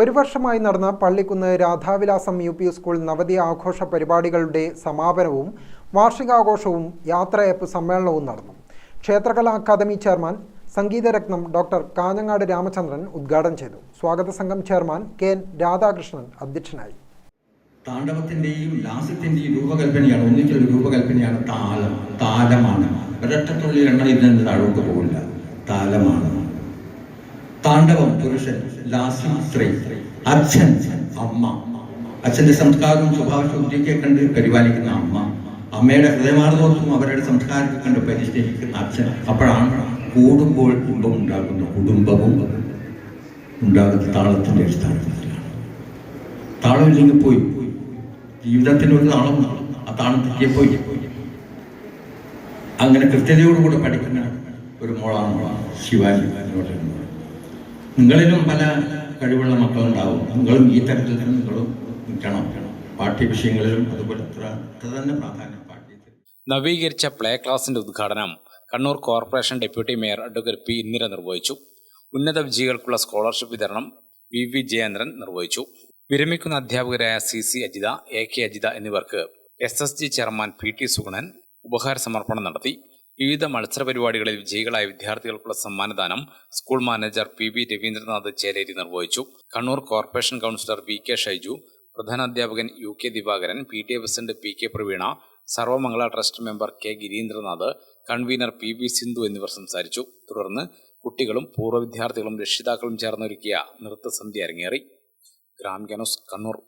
ഒരു വർഷമായി നടന്ന Pallikkunnu Radhavilasam U P school നവതി ആഘോഷ പരിപാടികളുടെ സമാപനവും വാർഷികാഘോഷവും യാത്രയപ്പ് സമ്മേളനവും നടന്നു. ക്ഷേത്രകലാ അക്കാദമി ചെയർമാൻ സംഗീതരത്നം ഡോക്ടർ കാഞ്ഞങ്ങാട് രാമചന്ദ്രൻ ഉദ്ഘാടനം ചെയ്തു. സ്വാഗത സംഘം ചെയർമാൻ കെ എൻ രാധാകൃഷ്ണൻ അധ്യക്ഷനായി. താണ്ഡവത്തിന്റെയും ലാസ്യത്തിന്റെയും രൂപകൽപ്പനയാണ് ഒന്നിച്ചൊരു രൂപകൽപ്പനയാണ് താളം. താലമാണ്. ഒരൊറ്റത്തുള്ളി എണ്ണ ഇതിൽ നിന്ന് താഴോട്ട് പോകില്ല. താലമാണ്. താണ്ഡവം പുരുഷൻ ലാസ്യം സ്ത്രീ അച്ഛൻ അമ്മ. അച്ഛന്റെ സംസ്കാരവും സ്വഭാവശുദ്ധിയൊക്കെ കണ്ട് പരിപാലിക്കുന്ന അമ്മ. അമ്മയുടെ ഹൃദയമാർദ്ദവും അവരുടെ സംസ്കാരത്തെ കണ്ട് പരിശീലിക്കുന്ന അച്ഛൻ. അപ്പോഴാണ് കൂടുമ്പോൾ കുടുംബം ഉണ്ടാകുന്ന കുടുംബവും ഉണ്ടാകുന്ന താളത്തിന്റെ അടിസ്ഥാനത്തിലാണ് താളമില്ലെങ്കിൽ പോയി. ജീവിതത്തിന്റെ ഒരു താളം. ആ താളം തെറ്റിയപ്പോയി അങ്ങനെ കൃത്യതയോടുകൂടെ പഠിക്കുന്ന ഒരു മോളാണ് ശിവാജി എന്ന് പറയുന്നത്. നിങ്ങളിലും പല കഴിവുള്ള മക്കളുണ്ടാവും. നിങ്ങളും ഈ തരത്തിൽ തന്നെ നിങ്ങളും നിൽക്കണം. പാഠ്യവിഷയങ്ങളിലും അതുപോലെ അത്ര തന്നെ പ്രാധാന്യം നവീകരിച്ച പ്ലേ ക്ലാസിന്റെ ഉദ്ഘാടനം Kannur corporation deputy mayor advocate P Indira നിർവഹിച്ചു. ഉന്നത വിജയികൾക്കുള്ള സ്കോളർഷിപ്പ് വിതരണം വി വി ജയേന്ദ്രൻ നിർവഹിച്ചു. വിരമിക്കുന്ന അധ്യാപകരായ C C Ajitha A K Ajitha എന്നിവർക്ക് S S G chairman P T Suganan ഉപഹാര സമർപ്പണം നടത്തി. വിവിധ മത്സര പരിപാടികളിൽ വിജയികളായ വിദ്യാർത്ഥികൾക്കുള്ള സമ്മാനദാനം school manager P B Ravindranath Cheleri നിർവഹിച്ചു. Kannur corporation councillor V K Shaiju പ്രധാനാധ്യാപകൻ U K Divakaran P T president P K Praveena Sarvamangala trust member K Girindranath convener P V Sindhu എന്നിവർ സംസാരിച്ചു. തുടർന്ന് കുട്ടികളും പൂർവ വിദ്യാർത്ഥികളും രക്ഷിതാക്കളും ചേർന്നൊരുക്കിയ നൃത്തസന്ധ്യ അരങ്ങേറി. ഗ്രാം ന്യൂസ് കണ്ണൂർ.